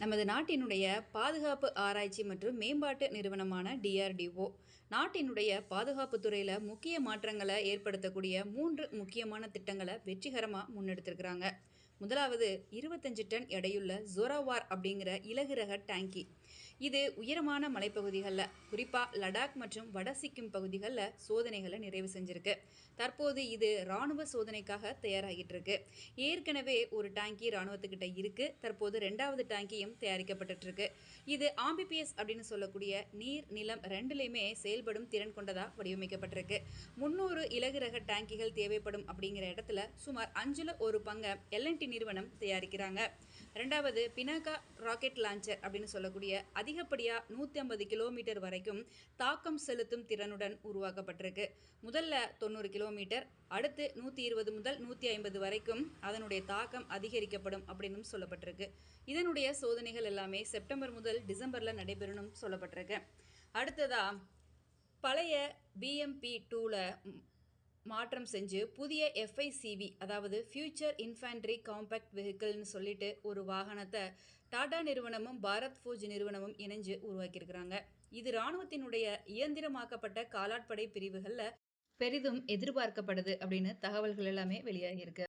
நமது நாட்டினுடைய பாதுகாப்பு ஆராய்ச்சி மற்றும் மேம்பாட்டு நிறுவனமான டிஆர்டிஓ நாட்டினுடைய பாதுகாப்பு துறையில் முக்கிய மாற்றங்களை ஏற்படுத்தக்கூடிய மூன்று முக்கியமான திட்டங்களை வெற்றிகரமாக முன்னெடுத்திருக்கிறாங்க. முதலாவது இருபத்தஞ்சு டன் எடையுள்ள ஜோராவார் அப்படிங்கிற இலகு ரக டேங்கி இது உயரமான மலைப்பகுதிகளில் குறிப்பாக லடாக் மற்றும் வட சிக்கிம் பகுதிகளில் சோதனைகளை நிறைவு செஞ்சிருக்கு. தற்போது இது ராணுவ சோதனைக்காக தயாராகிட்டு இருக்கு ஏற்கனவே ஒரு டேங்கி ராணுவத்துக்கிட்ட இருக்கு. தற்போது ரெண்டாவது டேங்கியும் தயாரிக்கப்பட்டு இருக்கு இது ஆம்பிபிஎஸ் அப்படின்னு சொல்லக்கூடிய நீர் நிலம் ரெண்டுலையுமே செயல்படும் திறன் கொண்டதாக வடிவமைக்கப்பட்டிருக்கு. முன்னூறு இலகு ரக டேங்கிகள் தேவைப்படும் அப்படிங்கிற இடத்துல சுமார் அஞ்சுல ஒரு பங்கை எல்என்டி நிறுவனம் தயாரிக்கிறாங்க. ரெண்டாவது பினாகா ராக்கெட் லான்ச்சர் அப்படின்னு சொல்லக்கூடிய அதிகப்படியாக நூற்றி ஐம்பது கிலோமீட்டர் வரைக்கும் தாக்கம் செலுத்தும் திறனுடன் உருவாக்கப்பட்டிருக்கு. முதல்ல தொண்ணூறு கிலோமீட்டர் அடுத்து நூற்றி இருபது முதல் நூற்றி ஐம்பது வரைக்கும் அதனுடைய தாக்கம் அதிகரிக்கப்படும் அப்படின்னு சொல்லப்பட்டிருக்கு. இதனுடைய சோதனைகள் எல்லாமே செப்டம்பர் முதல் டிசம்பரில் நடைபெறணும் சொல்லப்பட்டிருக்கு. அடுத்ததாக பழைய பிஎம்பி டூவில் மாற்றம் செஞ்சு புதிய எஃப்ஐசிவி அதாவது ஃபியூச்சர் இன்ஃபேண்ட்ரி காம்பேக்ட் வெஹிக்கிள்னு சொல்லிட்டு ஒரு வாகனத்தை டாடா நிறுவனமும் பாரத் ஃபோஜ் நிறுவனமும் இணைஞ்சு உருவாக்கியிருக்கிறாங்க. இது இராணுவத்தினுடைய இயந்திரமாக்கப்பட்ட காலாட்படை பிரிவுகளில் பெரிதும் எதிர்பார்க்கப்படுது அப்படின்னு தகவல்கள் எல்லாமே வெளியாகியிருக்கு.